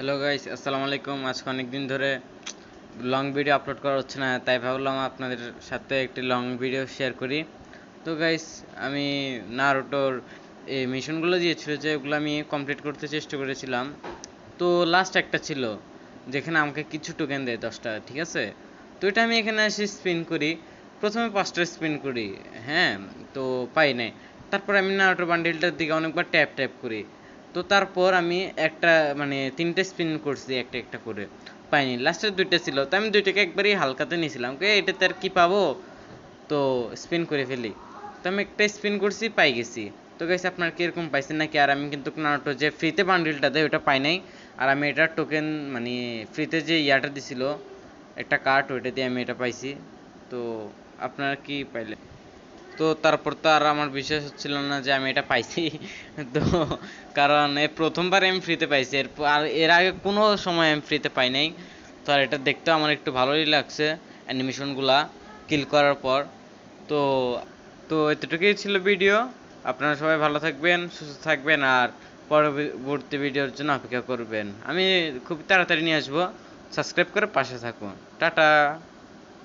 Hello guys আসসালামু আলাইকুম আজকে অনেক দিন ধরে লং ভিডিও আপলোড করা হচ্ছে না, তাই ভাবলাম আপনাদের সাথে একটি লং ভিডিও শেয়ার করি। তো গাইস আমি নারুটোর এই মিশনগুলো দিয়েছিল যে ওগুলো আমি কমপ্লিট করতে চেষ্টা করেছিলাম। তো লাস্ট একটা ছিল, যেখানে আমাকে কিছু টোকেন দেয় দশটা, ঠিক আছে? তো, এটা আমি এখানে এসে স্পিন করি। প্রথমে পাঁচটা স্পিন করি হ্যাঁ? তো, পাই নাই। তারপর আমি নারুটো বান্ডিলটার দিকে অনেকবার ট্যাপ ট্যাপ করি। তো তারপর আমি একটা মানে তিনটে স্পিন করছি একটা একটা করে। পাইনি। লাস্টের দুইটা ছিল। তো আমি দুইটাকে একবারই হালকাতে নিয়েছিলাম। কে এটাতে আর কি পাবো? তো স্পিন করে ফেলি। তো আমি একটা স্পিন করছি, পাই গেছি। তো গেছি আপনার কীরকম পাইছেন নাকি? আর আমি কিন্তু নারুটো যে ফ্রিতে বান্ডিলটা দেয় ওটা পাই নাই। আর আমি এটার টোকেন মানে ফ্রিতে যে ইয়াটা দিছিল, একটা কার্ড ওইটা দিয়ে আমি এটা পাইছি। তো আপনারা কি পাইলেন? তো তারপর তো আর আমার বিশ্বাস হচ্ছিল না যে আমি এটা পাইছি। তো কারণ এই প্রথমবার আমি ফ্রিতে পাইছি। এর আর এর আগে কোনো সময় আমি ফ্রিতে পাই নাই। তো আর এটা দেখতেও আমার একটু ভালোই লাগছে অ্যানিমেশনগুলা কিল করার পর। তো তো এতটুকুই ছিল ভিডিও আপনারা সবাই ভালো থাকবেন, সুস্থ থাকবেন আর পরবর্তী ভিডিওর জন্য অপেক্ষা করবেন। আমি খুব তাড়াতাড়ি নিয়ে আসব। সাবস্ক্রাইব করে পাশে থাকুন। টাটা!